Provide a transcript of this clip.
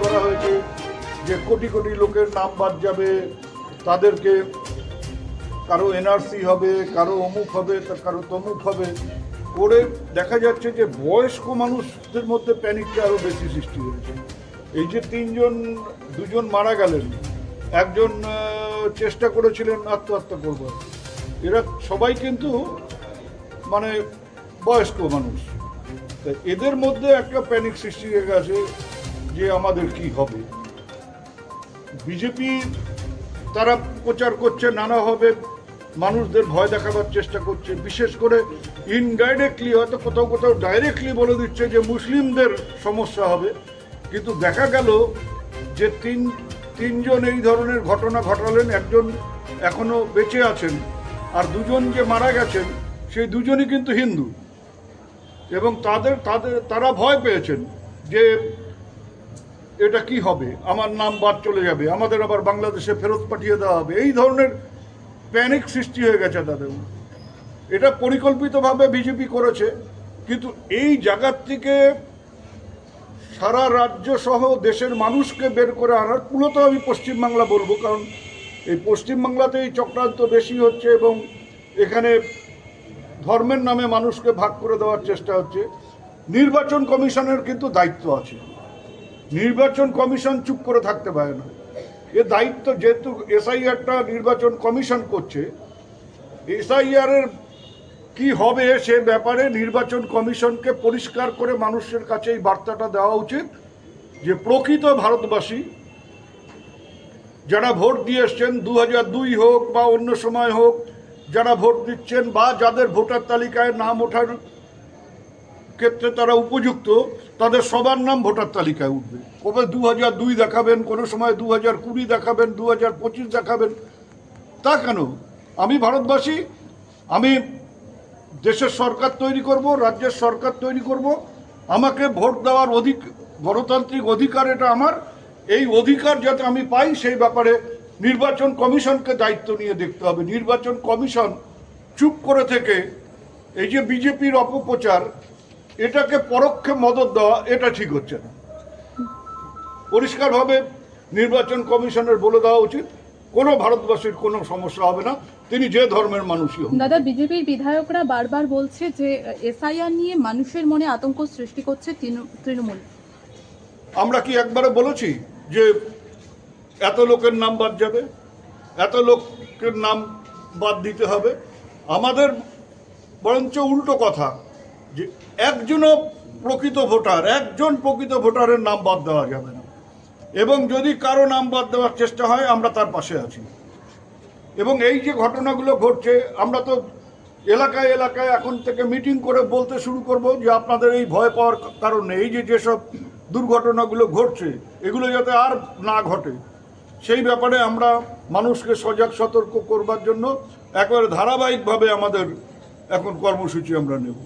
করা হয়েছে? যে কোটি কোটি লোকের নাম বাদ যাবে, তাদেরকে কারও এনআরসি হবে, কারও অমুক হবে কারও তমুক হবে। করে দেখা যাচ্ছে যে বয়স্ক মানুষদের মধ্যে প্যানিকটা আরও বেশি সৃষ্টি হয়েছে। এই যে তিনজন, দুজন মারা গেলেন, একজন চেষ্টা করেছিলেন আত্মহত্যা করবার। এরা সবাই কিন্তু মানে বয়স্ক মানুষ। এদের মধ্যে একটা প্যানিক সৃষ্টি হয়ে গেছে যে আমাদের কি হবে। বিজেপি তারা প্রচার করছে, নানাভাবে মানুষদের ভয় দেখাবার চেষ্টা করছে, বিশেষ করে ইনডাইরেক্টলি হয়তো কোথাও কোথাও ডাইরেক্টলি বলে দিচ্ছে যে মুসলিমদের সমস্যা হবে। কিন্তু দেখা গেল যে তিন, তিনজন এই ধরনের ঘটনা ঘটালেন, একজন এখনও বেঁচে আছেন আর দুজন যে মারা গেছেন, সেই দুজনই কিন্তু হিন্দু। এবং তাদের তাদের, তারা ভয় পেয়েছেন যে এটা কি হবে, আমার নাম বাদ চলে যাবে, আমাদের আবার বাংলাদেশে ফেরত পাঠিয়ে দেওয়া হবে। এই ধরনের প্যানিক সৃষ্টি হয়ে গেছে তাদের এটা পরিকল্পিতভাবে বিজেপি করেছে, কিন্তু এই জায়গার থেকে সারা রাজ্য সহ দেশের মানুষকে বের করে আনার মূলত আমি পশ্চিমবাংলা বলব, কারণ এই পশ্চিমবাংলাতে এই চক্রান্ত বেশি হচ্ছে এবং এখানে ধর্মের নামে মানুষকে ভাগ করে দেওয়ার চেষ্টা হচ্ছে। নির্বাচন কমিশনের কিন্তু দায়িত্ব আছে। নির্বাচন কমিশন চুপ করে থাকতে পারে না। এ দায়িত্ব যেহেতু এসআইআরটা নির্বাচন কমিশন করছে এসআইআর এর কি হবে সে ব্যাপারে নির্বাচন কমিশনকে পরিষ্কার করে মানুষের কাছে এই বার্তাটা দেওয়া উচিত যে প্রকৃত ভারতবাসী যারা ভোট দিয়ে এসছেন, দু হাজার দুই হোক বা অন্য সময় হোক যারা ভোট দিচ্ছেন বা যাদের ভোটার তালিকায় নাম ওঠার ক্ষেত্রে তারা উপযুক্ত, তাদের সবার নাম ভোটার তালিকায় উঠবে। কবে দু হাজার দুই দেখাবেন, কোনো সময় দু হাজার কুড়ি দেখাবেন দু হাজার পঁচিশ দেখাবেন, তা কেন? আমি ভারতবাসী, আমি দেশের সরকার তৈরি করব, রাজ্যের সরকার তৈরি করব, আমাকে ভোট দেওয়ার অধিক, গণতান্ত্রিক অধিকার এটা আমার, এই অধিকার যাতে আমি পাই সেই ব্যাপারে নির্বাচন কমিশনকে দায়িত্ব নিয়ে দেখতে হবে। নির্বাচন কমিশন চুপ করে থেকে এই যে বিজেপির অপপ্রচার এটাকে পরোক্ষে মদত দেওয়া এটা ঠিক হচ্ছে না। পরিষ্কারভাবে নির্বাচন কমিশনের বলে দেওয়া উচিত। কোনো ভারতবাসীর কোনো সমস্যা হবে না। তিনি যে ধর্মের মানুষই হোক। দাদা বিজেপির বিধায়করা বারবার বলছে যে এসআইআর নিয়ে মানুষের মনে আতঙ্ক সৃষ্টি করছে তৃণ- তৃণমূল। আমরা কি একবারে বলেছি যে এত লোকের নাম বাদ যাবে, এত লোকের নাম বাদ দিতে হবে। আমাদের বরঞ্চ উল্টো কথা, যে একজনও প্রকৃত ভোটার, একজন প্রকৃত ভোটারের নাম বাদ দেওয়া যাবে না। এবং যদি কারও নাম বাদ দেওয়ার চেষ্টা হয়, আমরা তার পাশে আছি। এবং এই যে ঘটনাগুলো ঘটছে, আমরা তো এলাকায় এলাকায় এখন থেকে মিটিং করে বলতে শুরু করব যে আপনাদের এই ভয় পাওয়ার কারণে, এই যে যেসব দুর্ঘটনাগুলো ঘটছে, এগুলো যাতে আর না ঘটে। সেই ব্যাপারে আমরা মানুষকে সজাগ সতর্ক করবার জন্য একবারে ধারাবাহিকভাবে আমাদের এখন কর্মসূচি আমরা নেব।